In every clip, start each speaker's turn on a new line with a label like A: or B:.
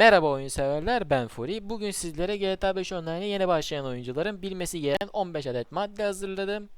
A: Merhaba oyun severler ben Furi. Bugün sizlere GTA 5 Online'e yeni başlayan oyuncuların bilmesi gereken 15 adet madde hazırladım.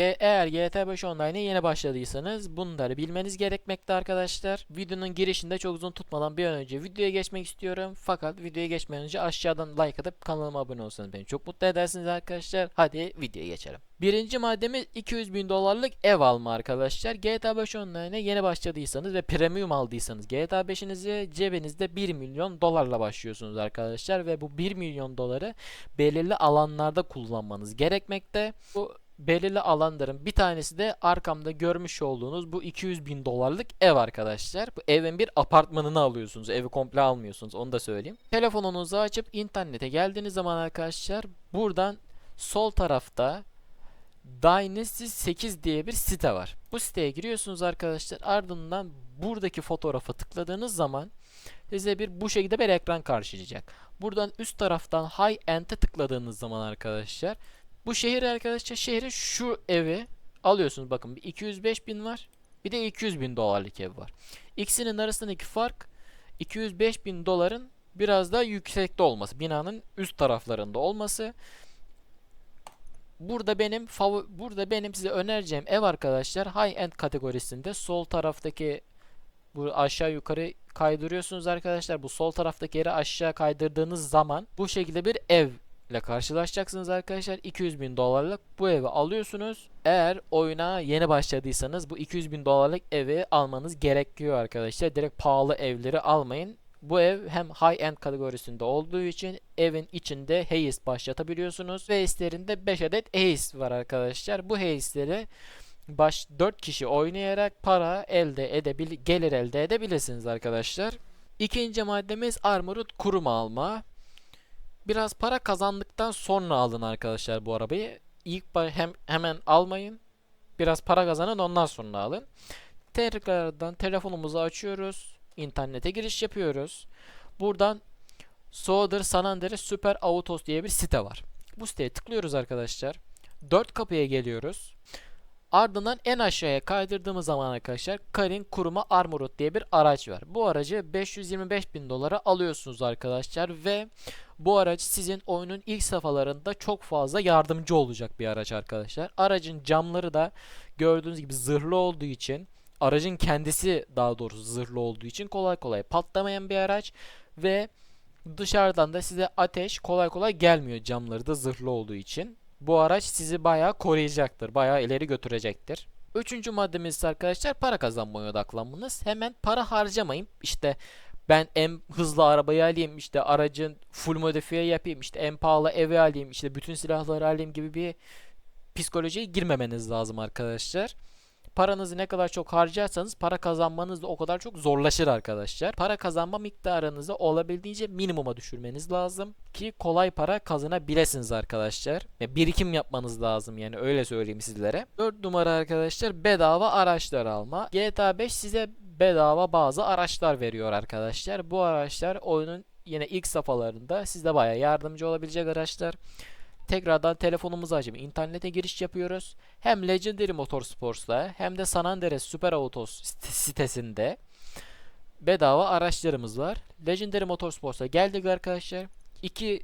A: Eğer GTA 5 Online'e yeni başladıysanız bunları bilmeniz gerekmekte arkadaşlar. Videonun girişinde çok uzun tutmadan bir an önce videoya geçmek istiyorum. Fakat videoya geçmeden önce aşağıdan like atıp kanalıma abone olsanız beni çok mutlu edersiniz arkadaşlar. Hadi videoya geçelim. Birinci maddemiz 200 bin dolarlık ev alma arkadaşlar. GTA 5 Online'e yeni başladıysanız ve premium aldıysanız GTA 5'inizi cebinizde 1 milyon dolarla başlıyorsunuz arkadaşlar. Ve bu 1 milyon doları belirli alanlarda kullanmanız gerekmekte. Bu belirli alanların bir tanesi de arkamda görmüş olduğunuz bu 200 bin dolarlık ev arkadaşlar. Bu evin bir apartmanını alıyorsunuz. Evi komple almıyorsunuz onu da söyleyeyim. Telefonunuzu açıp internete geldiğiniz zaman arkadaşlar buradan sol tarafta Dynasty 8 diye bir site var. Bu siteye giriyorsunuz arkadaşlar. Ardından buradaki fotoğrafa tıkladığınız zaman size bir bu şekilde bir ekran karşılayacak. Buradan üst taraftan High End'e tıkladığınız zaman arkadaşlar bu şehir arkadaşlar şehrin şu evi alıyorsunuz. Bakın bir 205 bin var. Bir de 200 bin dolarlık ev var. İkisinin arasındaki fark 205 bin doların biraz daha yüksekte olması. Binanın üst taraflarında olması. Burada benim burada benim size önereceğim ev arkadaşlar high end kategorisinde sol taraftaki bu aşağı yukarı kaydırıyorsunuz arkadaşlar. Bu sol taraftaki yeri aşağı kaydırdığınız zaman bu şekilde bir ev ile karşılaşacaksınız arkadaşlar. 200 bin dolarlık bu evi alıyorsunuz. Eğer oyuna yeni başladıysanız bu 200 bin dolarlık evi almanız gerekiyor arkadaşlar. Direkt pahalı evleri almayın. Bu ev hem high end kategorisinde olduğu için evin içinde heist başlatabiliyorsunuz. Ve heistlerinde 5 adet heist var arkadaşlar. Bu heistleri baş 4 kişi oynayarak para elde edebil gelir elde edebilirsiniz arkadaşlar. İkinci maddemiz Armored kuruma alma. Biraz para kazandıktan sonra alın arkadaşlar bu arabayı. İlk hem hemen almayın. Biraz para kazanın ondan sonra alın. Tekrardan telefonumuzu açıyoruz. İnternete giriş yapıyoruz. Buradan Soder San Andreas Super Autos diye bir site var. Bu siteye tıklıyoruz arkadaşlar. 4 kapıya geliyoruz. Ardından en aşağıya kaydırdığımız zaman arkadaşlar Karin Kuruma Armorot diye bir araç var. Bu aracı 525 bin dolara alıyorsunuz arkadaşlar ve bu araç sizin oyunun ilk safhalarında çok fazla yardımcı olacak bir araç arkadaşlar. Aracın camları da gördüğünüz gibi zırhlı olduğu için aracın kendisi daha doğrusu zırhlı olduğu için kolay kolay patlamayan bir araç ve dışarıdan da size ateş kolay kolay gelmiyor camları da zırhlı olduğu için. Bu araç sizi bayağı koruyacaktır. Bayağı ileri götürecektir. Üçüncü maddemiz ise arkadaşlar para kazanmaya odaklanmanız. Hemen para harcamayın. İşte ben en hızlı arabayı alayım, işte aracın full modifiye yapayım, işte en pahalı evi alayım, işte bütün silahları alayım gibi bir psikolojiye girmemeniz lazım arkadaşlar. Paranızı ne kadar çok harcarsanız para kazanmanız da o kadar çok zorlaşır arkadaşlar. Para kazanma miktarınızı olabildiğince minimuma düşürmeniz lazım ki kolay para kazanabilirsiniz arkadaşlar. Ya birikim yapmanız lazım yani öyle söyleyeyim sizlere. 4 numara arkadaşlar bedava araçlar alma. GTA 5 size bedava bazı araçlar veriyor arkadaşlar. Bu araçlar oyunun yine ilk safhalarında size baya yardımcı olabilecek araçlar. Tekrardan telefonumuzu açıp internete giriş yapıyoruz. Hem Legendary Motorsports'ta hem de San Andreas Super Autos sit- sitesinde bedava araçlarımız var. Legendary Motorsports'a geldik arkadaşlar. İki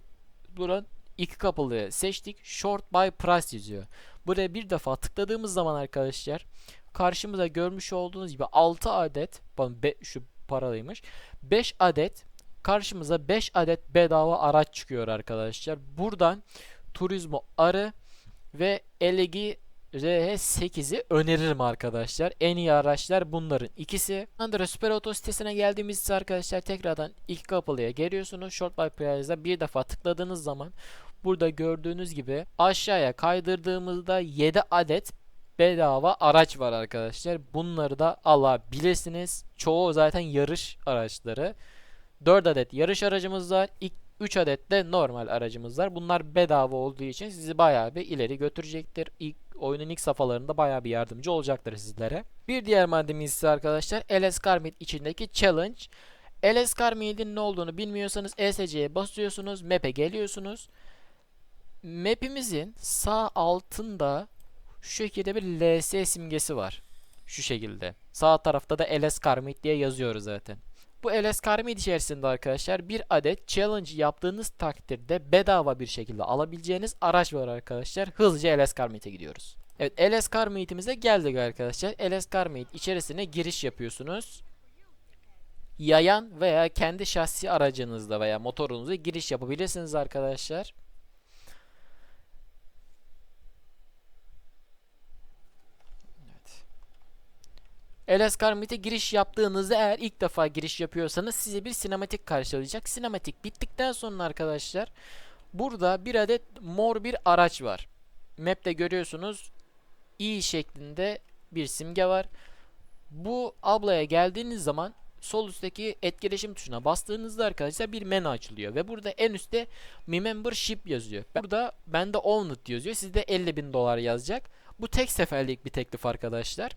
A: buran iki kapılı seçtik. Short by price yazıyor. Buraya bir defa tıkladığımız zaman arkadaşlar karşımıza görmüş olduğunuz gibi 6 adet be- şu paralıymış. 5 adet karşımıza 5 adet bedava araç çıkıyor arkadaşlar. Buradan Turismo Arı ve Elegi RH8'i öneririm arkadaşlar. En iyi araçlar bunların ikisi. Andra Super Auto sitesine geldiğimizde arkadaşlar tekrardan iki kapılıya geliyorsunuz. Short by Price'a bir defa tıkladığınız zaman burada gördüğünüz gibi aşağıya kaydırdığımızda 7 adet bedava araç var arkadaşlar. Bunları da alabilirsiniz. Çoğu zaten yarış araçları. 4 adet yarış aracımız var. 3 adet de normal aracımız var. Bunlar bedava olduğu için sizi bayağı bir ileri götürecektir. İlk oyunun ilk safhalarında bayağı bir yardımcı olacaktır sizlere. Bir diğer maddemiz ise arkadaşlar LS Carmid içindeki challenge. LS Carmid'in ne olduğunu bilmiyorsanız ESC'ye basıyorsunuz, map'e geliyorsunuz. Map'imizin sağ altında şu şekilde bir LS simgesi var. Şu şekilde. Sağ tarafta da LS Carmid diye yazıyoruz zaten. Bu LS Carmid içerisinde arkadaşlar bir adet challenge yaptığınız takdirde bedava bir şekilde alabileceğiniz araç var arkadaşlar. Hızlıca LS Carmid'e gidiyoruz. Evet LS Carmid'imize geldik arkadaşlar. LS Carmid içerisine giriş yapıyorsunuz. Yayan veya kendi şahsi aracınızla veya motorunuzla giriş yapabilirsiniz arkadaşlar. LS Carmit'e giriş yaptığınızda eğer ilk defa giriş yapıyorsanız size bir sinematik karşılayacak. Sinematik bittikten sonra arkadaşlar burada bir adet mor bir araç var. Map'te görüyorsunuz i şeklinde bir simge var. Bu ablaya geldiğiniz zaman sol üstteki etkileşim tuşuna bastığınızda arkadaşlar bir menü açılıyor ve burada en üstte Mi Membership yazıyor. Burada bende Owned yazıyor. Sizde 50 bin dolar yazacak. Bu tek seferlik bir teklif arkadaşlar.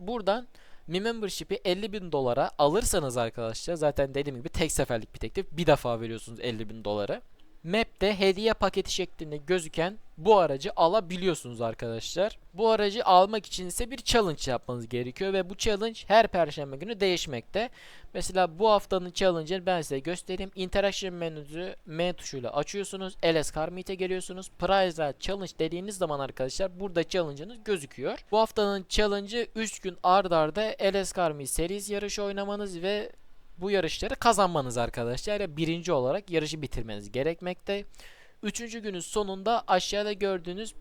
A: Buradan Mi Membership'i 50 bin dolara alırsanız arkadaşlar zaten dediğim gibi tek seferlik bir teklif. Bir defa veriyorsunuz 50 bin doları. Map'te hediye paketi şeklinde gözüken bu aracı alabiliyorsunuz arkadaşlar. Bu aracı almak için ise bir challenge yapmanız gerekiyor ve bu challenge her perşembe günü değişmekte. Mesela bu haftanın challenge'ını ben size göstereyim. Interaction menüsü M tuşuyla açıyorsunuz. LS Car geliyorsunuz. Prize Challenge dediğiniz zaman arkadaşlar burada challenge'ınız gözüküyor. Bu haftanın challenge'ı 3 gün ard arda LS Car Meet yarışı oynamanız ve bu yarışları kazanmanız arkadaşlar. Ya birinci olarak yarışı bitirmeniz gerekmekte. Üçüncü günün sonunda aşağıda gördüğünüz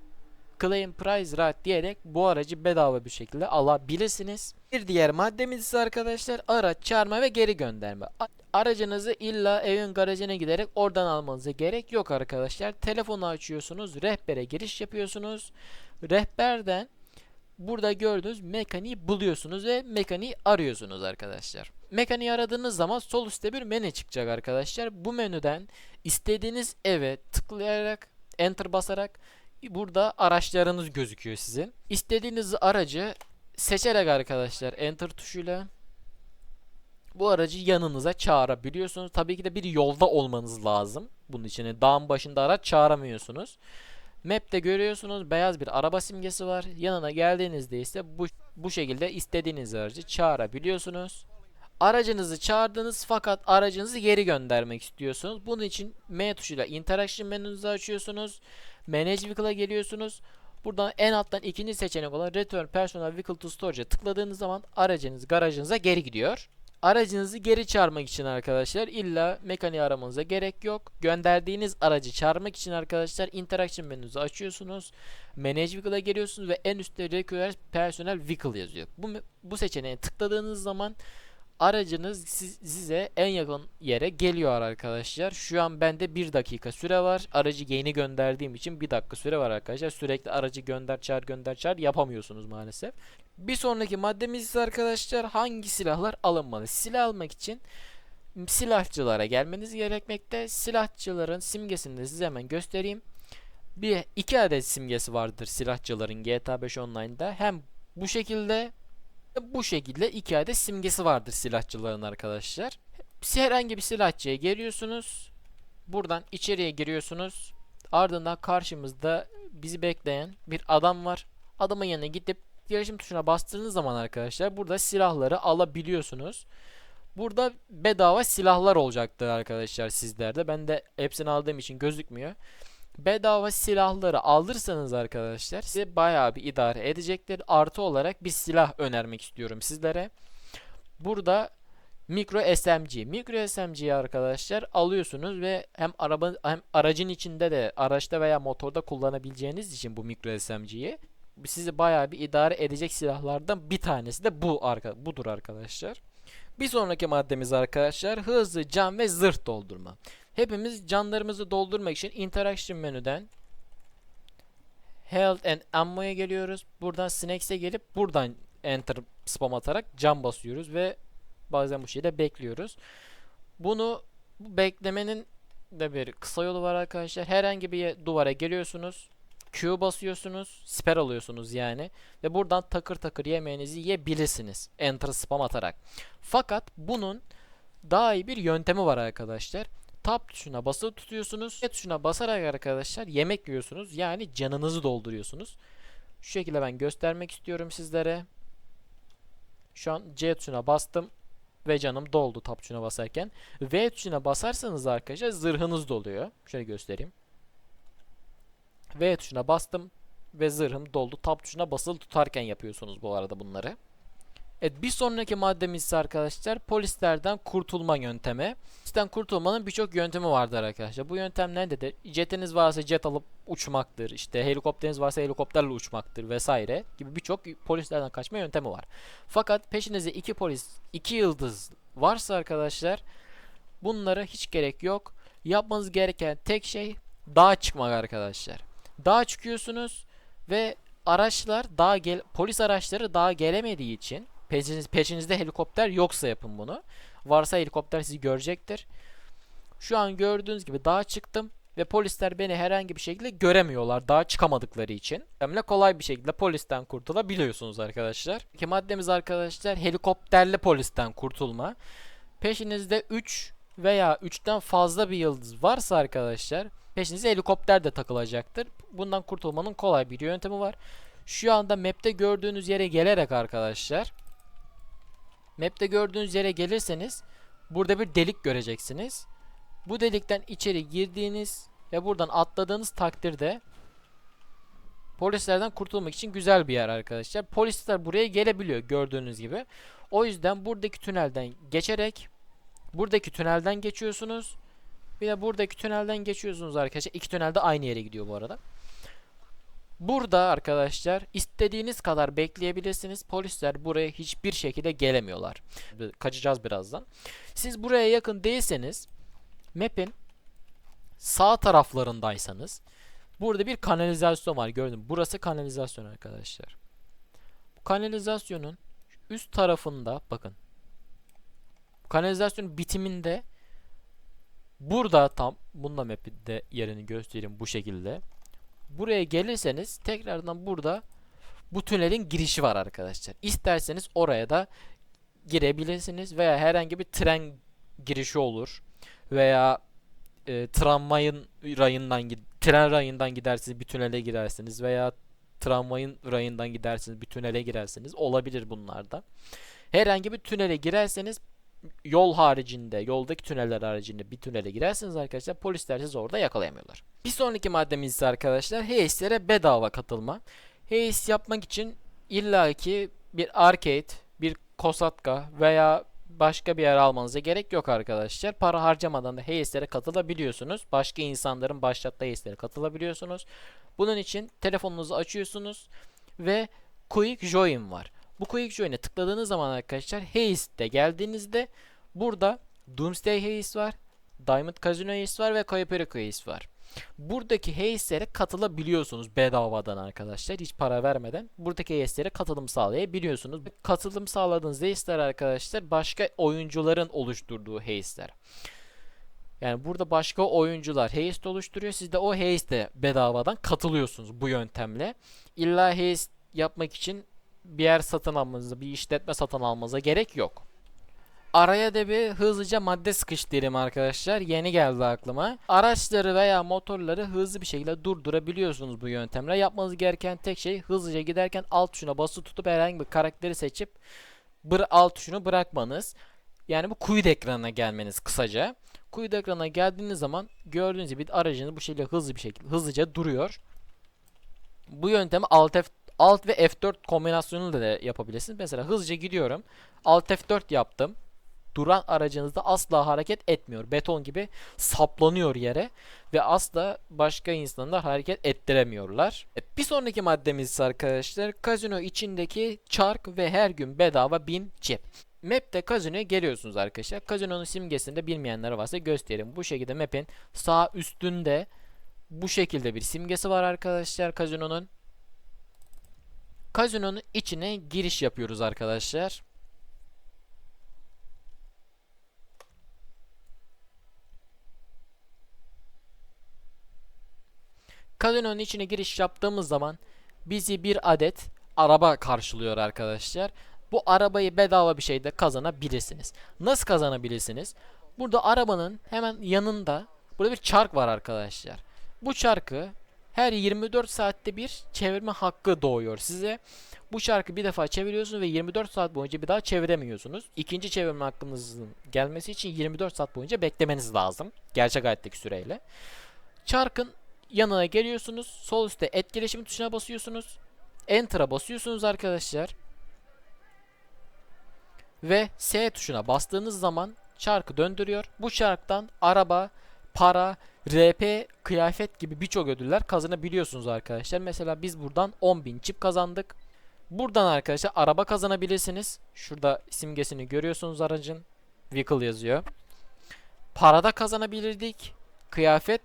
A: Claim Prize Right diyerek bu aracı bedava bir şekilde alabilirsiniz. Bir diğer maddemiz ise arkadaşlar araç çağırma ve geri gönderme. Aracınızı illa evin garajına giderek oradan almanıza gerek yok arkadaşlar. Telefonu açıyorsunuz, rehbere giriş yapıyorsunuz. Rehberden burada gördüğünüz mekaniği buluyorsunuz ve mekaniği arıyorsunuz arkadaşlar. Mekaniği aradığınız zaman sol üstte bir menü çıkacak arkadaşlar. Bu menüden istediğiniz eve tıklayarak enter basarak burada araçlarınız gözüküyor sizin. İstediğiniz aracı seçerek arkadaşlar enter tuşuyla bu aracı yanınıza çağırabiliyorsunuz. Tabii ki de bir yolda olmanız lazım. Bunun için dağın başında araç çağıramıyorsunuz. Map'te görüyorsunuz beyaz bir araba simgesi var. Yanına geldiğinizde ise bu, bu şekilde istediğiniz aracı çağırabiliyorsunuz. Aracınızı çağırdınız fakat aracınızı geri göndermek istiyorsunuz. Bunun için M tuşuyla interaction menünüzü açıyorsunuz. Manage Vehicle'a geliyorsunuz. Buradan en alttan ikinci seçenek olan Return Personal Vehicle to Storage'a tıkladığınız zaman aracınız garajınıza geri gidiyor. Aracınızı geri çağırmak için arkadaşlar illa mekaniği aramanıza gerek yok. Gönderdiğiniz aracı çağırmak için arkadaşlar interaction menünüzü açıyorsunuz. Manage Vehicle'a geliyorsunuz ve en üstte Require Personal Vehicle yazıyor. Bu, bu seçeneğe tıkladığınız zaman aracınız siz- size en yakın yere geliyor arkadaşlar. Şu an bende 1 dakika süre var. Aracı yeni gönderdiğim için 1 dakika süre var arkadaşlar. Sürekli aracı gönder çağır gönder çağır yapamıyorsunuz maalesef. Bir sonraki maddemiz ise arkadaşlar hangi silahlar alınmalı? Silah almak için silahçılara gelmeniz gerekmekte. Silahçıların simgesini de size hemen göstereyim. Bir iki adet simgesi vardır silahçıların GTA 5 Online'da. Hem bu şekilde bu şekilde iki adet simgesi vardır silahçıların arkadaşlar. Herhangi bir silahçıya geliyorsunuz. Buradan içeriye giriyorsunuz. Ardından karşımızda bizi bekleyen bir adam var. Adamın yanına gidip gelişim tuşuna bastığınız zaman arkadaşlar burada silahları alabiliyorsunuz. Burada bedava silahlar olacaktır arkadaşlar sizlerde. Ben de hepsini aldığım için gözükmüyor. Bedava silahları alırsanız arkadaşlar size bayağı bir idare edecektir. Artı olarak bir silah önermek istiyorum sizlere. Burada Micro SMG. Micro SMG'yi arkadaşlar alıyorsunuz ve hem araba hem aracın içinde de araçta veya motorda kullanabileceğiniz için bu Micro SMG'yi sizi bayağı bir idare edecek silahlardan bir tanesi de bu arka budur arkadaşlar. Bir sonraki maddemiz arkadaşlar hızlı can ve zırh doldurma. Hepimiz canlarımızı doldurmak için interaction menüden Health and Ammo'ya geliyoruz. Buradan Snacks'e gelip buradan enter spam atarak can basıyoruz ve bazen bu şeyde bekliyoruz. Bunu bu beklemenin de bir kısa yolu var arkadaşlar. Herhangi bir duvara geliyorsunuz. Q basıyorsunuz. Siper alıyorsunuz yani. Ve buradan takır takır yemeğinizi yiyebilirsiniz. Enter spam atarak. Fakat bunun daha iyi bir yöntemi var arkadaşlar. Tab tuşuna basılı tutuyorsunuz. E tuşuna basarak arkadaşlar yemek yiyorsunuz. Yani canınızı dolduruyorsunuz. Şu şekilde ben göstermek istiyorum sizlere. Şu an C tuşuna bastım. ve canım doldu tab tuşuna basarken. V tuşuna basarsanız arkadaşlar zırhınız doluyor. Şöyle göstereyim. V tuşuna bastım ve zırhım doldu. Tab tuşuna basılı tutarken yapıyorsunuz bu arada bunları. Evet bir sonraki maddemiz ise arkadaşlar polislerden kurtulma yöntemi. Polisten kurtulmanın birçok yöntemi vardır arkadaşlar. Bu yöntem nedir? Jetiniz varsa jet alıp uçmaktır. İşte helikopteriniz varsa helikopterle uçmaktır vesaire gibi birçok polislerden kaçma yöntemi var. Fakat peşinizde iki polis, iki yıldız varsa arkadaşlar bunlara hiç gerek yok. Yapmanız gereken tek şey dağa çıkmak arkadaşlar. Dağa çıkıyorsunuz ve araçlar daha gel polis araçları daha gelemediği için peşiniz, peşinizde helikopter yoksa yapın bunu. Varsa helikopter sizi görecektir. Şu an gördüğünüz gibi dağa çıktım ve polisler beni herhangi bir şekilde göremiyorlar dağa çıkamadıkları için. Hem kolay bir şekilde polisten kurtulabiliyorsunuz arkadaşlar. İki maddemiz arkadaşlar helikopterli polisten kurtulma. Peşinizde 3 veya 3'ten fazla bir yıldız varsa arkadaşlar peşinize helikopter de takılacaktır. Bundan kurtulmanın kolay bir yöntemi var. Şu anda map'te gördüğünüz yere gelerek arkadaşlar Map'te gördüğünüz yere gelirseniz burada bir delik göreceksiniz. Bu delikten içeri girdiğiniz ve buradan atladığınız takdirde polislerden kurtulmak için güzel bir yer arkadaşlar. Polisler buraya gelebiliyor gördüğünüz gibi. O yüzden buradaki tünelden geçerek buradaki tünelden geçiyorsunuz. Bir de buradaki tünelden geçiyorsunuz arkadaşlar. İki tünel de aynı yere gidiyor bu arada. Burada arkadaşlar istediğiniz kadar bekleyebilirsiniz. Polisler buraya hiçbir şekilde gelemiyorlar. Kaçacağız birazdan. Siz buraya yakın değilseniz map'in sağ taraflarındaysanız burada bir kanalizasyon var gördüm. Burası kanalizasyon arkadaşlar. Bu kanalizasyonun üst tarafında bakın. Kanalizasyonun bitiminde burada tam bunda map'de yerini göstereyim bu şekilde buraya gelirseniz tekrardan burada bu tünelin girişi var arkadaşlar. İsterseniz oraya da girebilirsiniz veya herhangi bir tren girişi olur veya e, tramvayın rayından tren rayından gidersiniz bir tünele girersiniz veya tramvayın rayından gidersiniz bir tünele girersiniz olabilir bunlarda. Herhangi bir tünele girerseniz yol haricinde, yoldaki tüneller haricinde bir tünele girerseniz arkadaşlar polisler sizi orada yakalayamıyorlar. Bir sonraki maddemiz ise arkadaşlar HEIS'lere bedava katılma. HEIS yapmak için illaki bir arcade, bir kosatka veya başka bir yer almanıza gerek yok arkadaşlar. Para harcamadan da HEIS'lere katılabiliyorsunuz. Başka insanların başlattığı HEIS'lere katılabiliyorsunuz. Bunun için telefonunuzu açıyorsunuz ve Quick Join var. Bu Quick Join'e tıkladığınız zaman arkadaşlar Haze'de geldiğinizde burada Doomsday Haze var, Diamond Casino Haze var ve Kayaperi Haze var. Buradaki Haze'lere katılabiliyorsunuz bedavadan arkadaşlar. Hiç para vermeden. Buradaki Haze'lere katılım sağlayabiliyorsunuz. Katılım sağladığınız Haze'ler arkadaşlar başka oyuncuların oluşturduğu Haze'ler. Yani burada başka oyuncular haze oluşturuyor. Siz de o haze'de bedavadan katılıyorsunuz bu yöntemle. İlla haze yapmak için bir yer satın almanıza, bir işletme satın almanıza gerek yok. Araya da bir hızlıca madde sıkıştırayım arkadaşlar. Yeni geldi aklıma. Araçları veya motorları hızlı bir şekilde durdurabiliyorsunuz bu yöntemle. Yapmanız gereken tek şey hızlıca giderken alt tuşuna basılı tutup herhangi bir karakteri seçip bır alt tuşunu bırakmanız. Yani bu kuyut ekranına gelmeniz kısaca. Kuyut ekranına geldiğiniz zaman gördüğünüz gibi aracınız bu şekilde hızlı bir şekilde hızlıca duruyor. Bu yöntemi Alt Alt ve F4 kombinasyonunu da yapabilirsiniz. Mesela hızlıca gidiyorum. Alt F4 yaptım. Duran aracınızda asla hareket etmiyor. Beton gibi saplanıyor yere ve asla başka insanlar hareket ettiremiyorlar. Bir sonraki maddemiz arkadaşlar kazino içindeki çark ve her gün bedava bin cep. Map'te kazinoya geliyorsunuz arkadaşlar. Kazinonun simgesinde bilmeyenler varsa göstereyim. Bu şekilde map'in sağ üstünde bu şekilde bir simgesi var arkadaşlar kazinonun. Kazinonun içine giriş yapıyoruz arkadaşlar. Kazinonun içine giriş yaptığımız zaman bizi bir adet araba karşılıyor arkadaşlar. Bu arabayı bedava bir şeyde kazanabilirsiniz. Nasıl kazanabilirsiniz? Burada arabanın hemen yanında burada bir çark var arkadaşlar. Bu çarkı her 24 saatte bir çevirme hakkı doğuyor size. Bu şarkı bir defa çeviriyorsunuz ve 24 saat boyunca bir daha çeviremiyorsunuz. İkinci çevirme hakkınızın gelmesi için 24 saat boyunca beklemeniz lazım. Gerçek hayattaki süreyle. Çarkın yanına geliyorsunuz. Sol üstte etkileşim tuşuna basıyorsunuz. Enter'a basıyorsunuz arkadaşlar. Ve S tuşuna bastığınız zaman çarkı döndürüyor. Bu çarktan araba, para, RP, kıyafet gibi birçok ödüller kazanabiliyorsunuz arkadaşlar. Mesela biz buradan 10.000 çip kazandık. Buradan arkadaşlar araba kazanabilirsiniz. Şurada simgesini görüyorsunuz aracın. Vehicle yazıyor. Parada kazanabilirdik. Kıyafet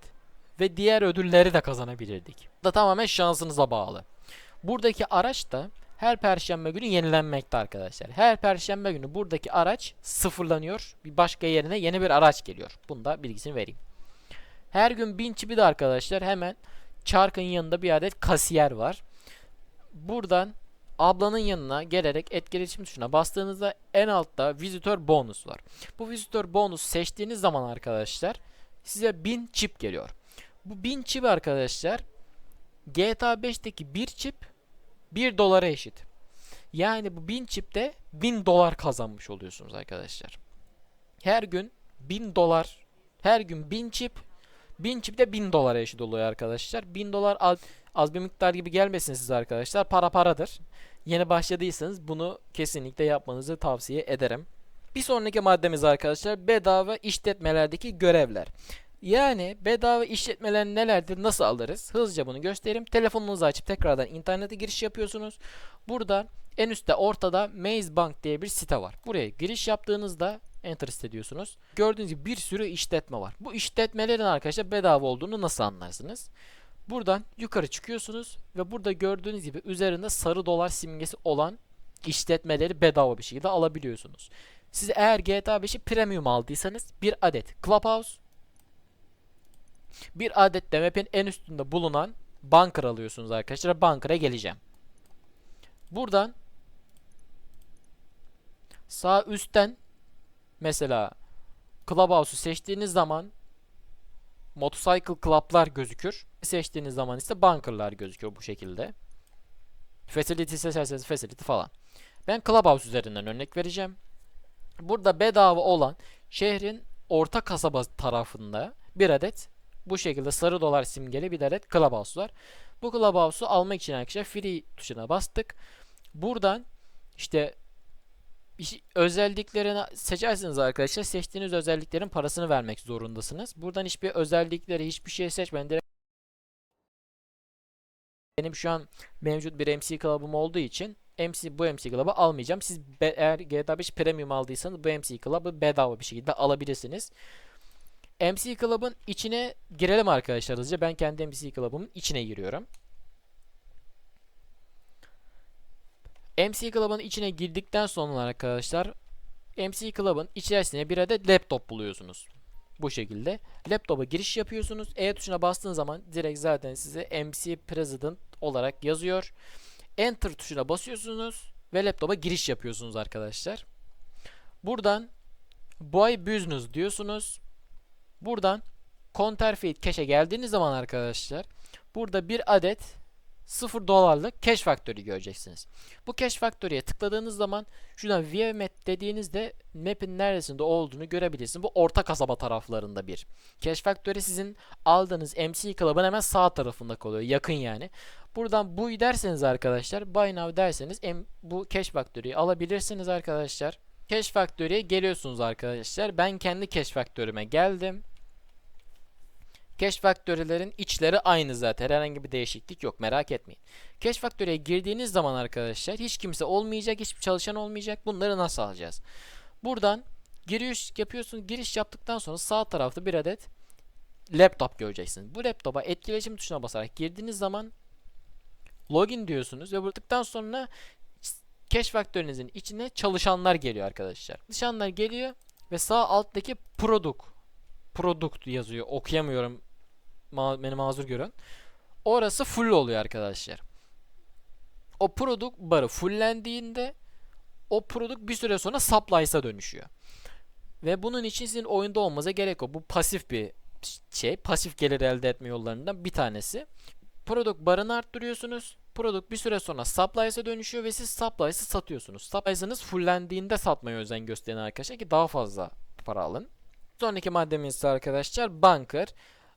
A: ve diğer ödülleri de kazanabilirdik. Bu da tamamen şansınıza bağlı. Buradaki araç da her perşembe günü yenilenmekte arkadaşlar. Her perşembe günü buradaki araç sıfırlanıyor. Bir başka yerine yeni bir araç geliyor. Bunu da bilgisini vereyim. Her gün 1000 çipi de arkadaşlar hemen çarkın yanında bir adet kasiyer var. Buradan ablanın yanına gelerek etkileşim tuşuna bastığınızda en altta vizitör bonus var. Bu vizitör bonus seçtiğiniz zaman arkadaşlar size 1000 çip geliyor. Bu 1000 çip arkadaşlar GTA 5'teki bir çip 1 dolara eşit. Yani bu 1000 çipte 1000 dolar kazanmış oluyorsunuz arkadaşlar. Her gün 1000 dolar her gün 1000 çip 1000 çip de 1000 dolara eşit oluyor arkadaşlar. 1000 dolar az, az bir miktar gibi gelmesin size arkadaşlar. Para paradır. Yeni başladıysanız bunu kesinlikle yapmanızı tavsiye ederim. Bir sonraki maddemiz arkadaşlar bedava işletmelerdeki görevler. Yani bedava işletmeler nelerdir, nasıl alırız? Hızlıca bunu göstereyim. Telefonunuzu açıp tekrardan internete giriş yapıyorsunuz. Burada en üstte ortada Maze Bank diye bir site var. Buraya giriş yaptığınızda enter hissediyorsunuz. Gördüğünüz gibi bir sürü işletme var. Bu işletmelerin arkadaşlar bedava olduğunu nasıl anlarsınız? Buradan yukarı çıkıyorsunuz ve burada gördüğünüz gibi üzerinde sarı dolar simgesi olan işletmeleri bedava bir şekilde alabiliyorsunuz. Siz eğer GTA 5'i premium aldıysanız bir adet Clubhouse, bir adet de map'in en üstünde bulunan bunker alıyorsunuz arkadaşlar. Bunker'a geleceğim. Buradan sağ üstten mesela Clubhouse'u seçtiğiniz zaman Motorcycle Club'lar gözükür. Seçtiğiniz zaman ise Bunker'lar gözüküyor bu şekilde. Facility seçerseniz Facility falan. Ben Clubhouse üzerinden örnek vereceğim. Burada bedava olan şehrin orta kasaba tarafında bir adet bu şekilde sarı dolar simgeli bir adet Clubhouse var. Bu Clubhouse'u almak için arkadaşlar free tuşuna bastık. Buradan işte özelliklerini seçersiniz arkadaşlar. Seçtiğiniz özelliklerin parasını vermek zorundasınız. Buradan hiçbir özellikleri, hiçbir şey seçmeyin. Direkt benim şu an mevcut bir MC Club'um olduğu için MC bu MC Club'ı almayacağım. Siz eğer GTA 5 Premium aldıysanız bu MC Club'ı bedava bir şekilde alabilirsiniz. MC Club'ın içine girelim arkadaşlar hızlıca. Ben kendi MC Club'ımın içine giriyorum. MC Club'ın içine girdikten sonra arkadaşlar MC Club'ın içerisine bir adet laptop buluyorsunuz. Bu şekilde. Laptopa giriş yapıyorsunuz. E tuşuna bastığınız zaman direkt zaten size MC President olarak yazıyor. Enter tuşuna basıyorsunuz ve laptopa giriş yapıyorsunuz arkadaşlar. Buradan Buy Business diyorsunuz. Buradan Counterfeit Cash'e geldiğiniz zaman arkadaşlar burada bir adet 0 dolarlık Cash Factory göreceksiniz. Bu Cash Factory'ye tıkladığınız zaman şuradan View Map dediğinizde map'in neresinde olduğunu görebilirsiniz. Bu orta kasaba taraflarında bir. Cash Factory sizin aldığınız MC Club'ın hemen sağ tarafında kalıyor. Yakın yani. Buradan bu derseniz arkadaşlar Buy Now derseniz bu Cash Factory'yi alabilirsiniz arkadaşlar. Cash Factory'ye geliyorsunuz arkadaşlar. Ben kendi Cash Factory'me geldim. Cache Factory'lerin içleri aynı zaten. Herhangi bir değişiklik yok. Merak etmeyin. Cache Factory'e girdiğiniz zaman arkadaşlar hiç kimse olmayacak. Hiçbir çalışan olmayacak. Bunları nasıl alacağız? Buradan giriş yapıyorsun. Giriş yaptıktan sonra sağ tarafta bir adet laptop göreceksiniz. Bu laptopa etkileşim tuşuna basarak girdiğiniz zaman login diyorsunuz ve buradan sonra Cache Factory'nizin içine çalışanlar geliyor arkadaşlar. Çalışanlar geliyor ve sağ alttaki product product yazıyor. Okuyamıyorum ma beni mazur görün. Orası full oluyor arkadaşlar. O product barı fulllendiğinde o product bir süre sonra supplies'a dönüşüyor. Ve bunun için sizin oyunda olmanıza gerek yok. Bu pasif bir şey. Pasif gelir elde etme yollarından bir tanesi. Product barını arttırıyorsunuz. Product bir süre sonra supplies'e dönüşüyor ve siz supplies'ı satıyorsunuz. Supplies'ınız fullendiğinde satmaya özen gösterin arkadaşlar ki daha fazla para alın. Sonraki maddemiz ise arkadaşlar bunker.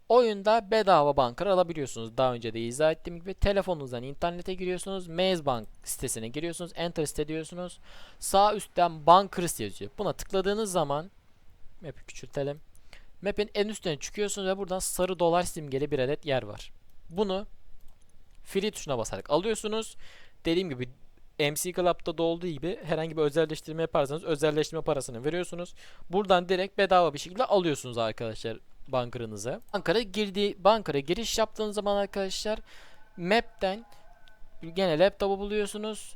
A: Oyunda bedava bunker alabiliyorsunuz. Daha önce de izah ettiğim gibi telefonunuzdan internete giriyorsunuz. Maze Bank sitesine giriyorsunuz. Enter site diyorsunuz. Sağ üstten bunkers yazıyor. Buna tıkladığınız zaman map'i küçültelim. Map'in en üstüne çıkıyorsunuz ve buradan sarı dolar simgeli bir adet yer var. Bunu free tuşuna basarak alıyorsunuz. Dediğim gibi MC Club'da da olduğu gibi herhangi bir özelleştirme yaparsanız özelleştirme parasını veriyorsunuz. Buradan direkt bedava bir şekilde alıyorsunuz arkadaşlar bankerınızı. Bankara girdiği bankara giriş yaptığınız zaman arkadaşlar map'ten gene laptopu buluyorsunuz.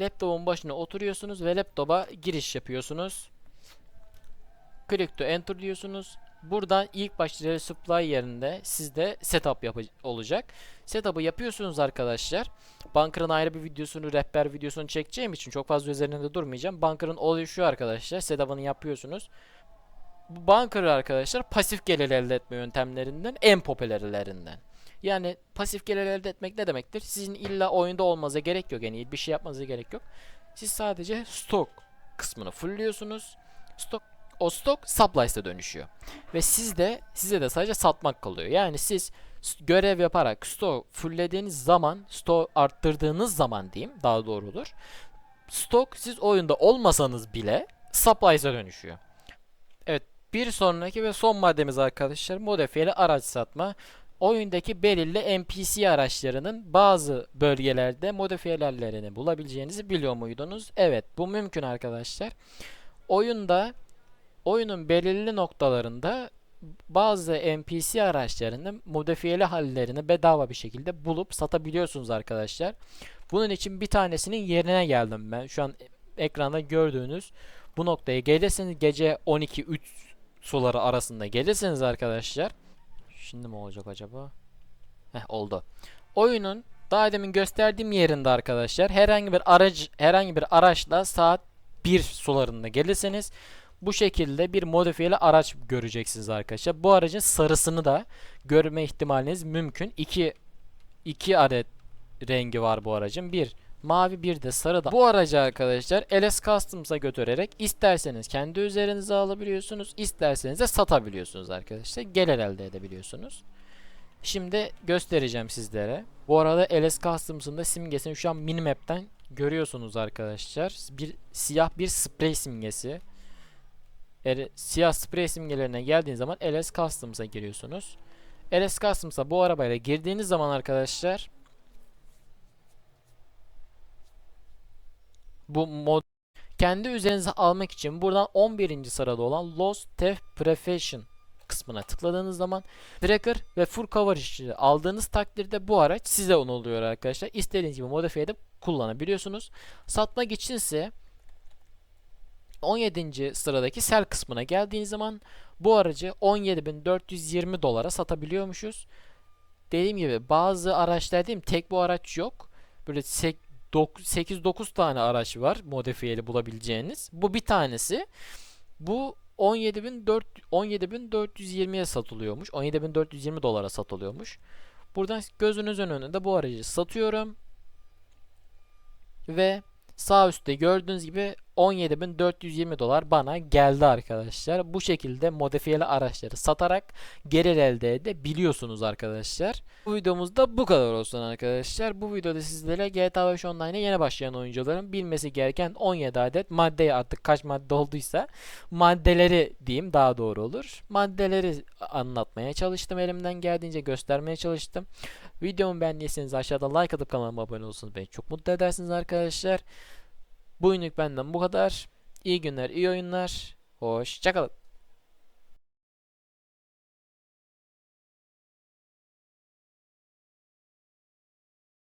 A: Laptopun başına oturuyorsunuz ve laptopa giriş yapıyorsunuz. Click to enter diyorsunuz. Buradan ilk başta supply yerinde sizde setup yapı olacak. Setup'ı yapıyorsunuz arkadaşlar. Bunker'ın ayrı bir videosunu, rehber videosunu çekeceğim için çok fazla üzerinde durmayacağım. Bunker'ın olayı şu arkadaşlar. Setup'ını yapıyorsunuz. Bu Bunker arkadaşlar pasif gelir elde etme yöntemlerinden en popülerlerinden. Yani pasif gelir elde etmek ne demektir? Sizin illa oyunda olmanıza gerek yok. Yani bir şey yapmanıza gerek yok. Siz sadece stok kısmını fullliyorsunuz. Stok o stok supplies'e dönüşüyor. Ve siz de size de sadece satmak kalıyor. Yani siz görev yaparak stok fulllediğiniz zaman, stok arttırdığınız zaman diyeyim daha doğru olur. Stok siz oyunda olmasanız bile supplies'e dönüşüyor. Bir sonraki ve son maddemiz arkadaşlar modifiyeli araç satma. Oyundaki belirli NPC araçlarının bazı bölgelerde modifiyelerlerini bulabileceğinizi biliyor muydunuz? Evet, bu mümkün arkadaşlar. Oyunda oyunun belirli noktalarında bazı NPC araçlarının modifiyeli hallerini bedava bir şekilde bulup satabiliyorsunuz arkadaşlar. Bunun için bir tanesinin yerine geldim ben. Şu an ekranda gördüğünüz bu noktaya gelirseniz gece 12-3 suları arasında gelirseniz arkadaşlar. Şimdi mi olacak acaba? Heh oldu. Oyunun daha demin gösterdiğim yerinde arkadaşlar herhangi bir aracı herhangi bir araçla saat 1 sularında gelirseniz bu şekilde bir modifiyeli araç göreceksiniz arkadaşlar. Bu aracın sarısını da görme ihtimaliniz mümkün. İki, iki adet rengi var bu aracın. Bir mavi bir de sarı da. Bu aracı arkadaşlar LS Customs'a götürerek isterseniz kendi üzerinize alabiliyorsunuz. isterseniz de satabiliyorsunuz arkadaşlar. Gelir elde edebiliyorsunuz. Şimdi göstereceğim sizlere. Bu arada LS Customs'ın da simgesini şu an minimap'ten görüyorsunuz arkadaşlar. Bir siyah bir sprey simgesi. Ele- siyah sprey simgelerine geldiğiniz zaman LS Customs'a giriyorsunuz. LS Customs'a bu arabayla girdiğiniz zaman arkadaşlar bu mod kendi üzerinize almak için buradan 11. sırada olan Lost Theft Profession kısmına tıkladığınız zaman Tracker ve Full Coverage aldığınız takdirde bu araç size on oluyor arkadaşlar. İstediğiniz gibi modifiye edip kullanabiliyorsunuz. Satmak içinse 17. sıradaki sell kısmına geldiğiniz zaman bu aracı 17.420 dolara satabiliyormuşuz. Dediğim gibi bazı araçlar mi? Tek bu araç yok. Böyle 8-9 tane araç var modifiyeli bulabileceğiniz. Bu bir tanesi. Bu 17.4 17.420'ye satılıyormuş. 17.420 dolara satılıyormuş. Buradan gözünüzün önünde bu aracı satıyorum. Ve sağ üstte gördüğünüz gibi 17.420 dolar bana geldi arkadaşlar. Bu şekilde modifiyeli araçları satarak gelir elde edebiliyorsunuz arkadaşlar. Bu videomuzda bu kadar olsun arkadaşlar. Bu videoda sizlere GTA 5 Online'e yeni başlayan oyuncuların bilmesi gereken 17 adet madde artık kaç madde olduysa maddeleri diyeyim daha doğru olur. Maddeleri anlatmaya çalıştım. Elimden geldiğince göstermeye çalıştım. Videomu beğendiyseniz aşağıda like atıp kanalıma abone olursanız beni çok mutlu edersiniz arkadaşlar. Bugünlük benden bu kadar. İyi günler, iyi oyunlar. Hoşçakalın.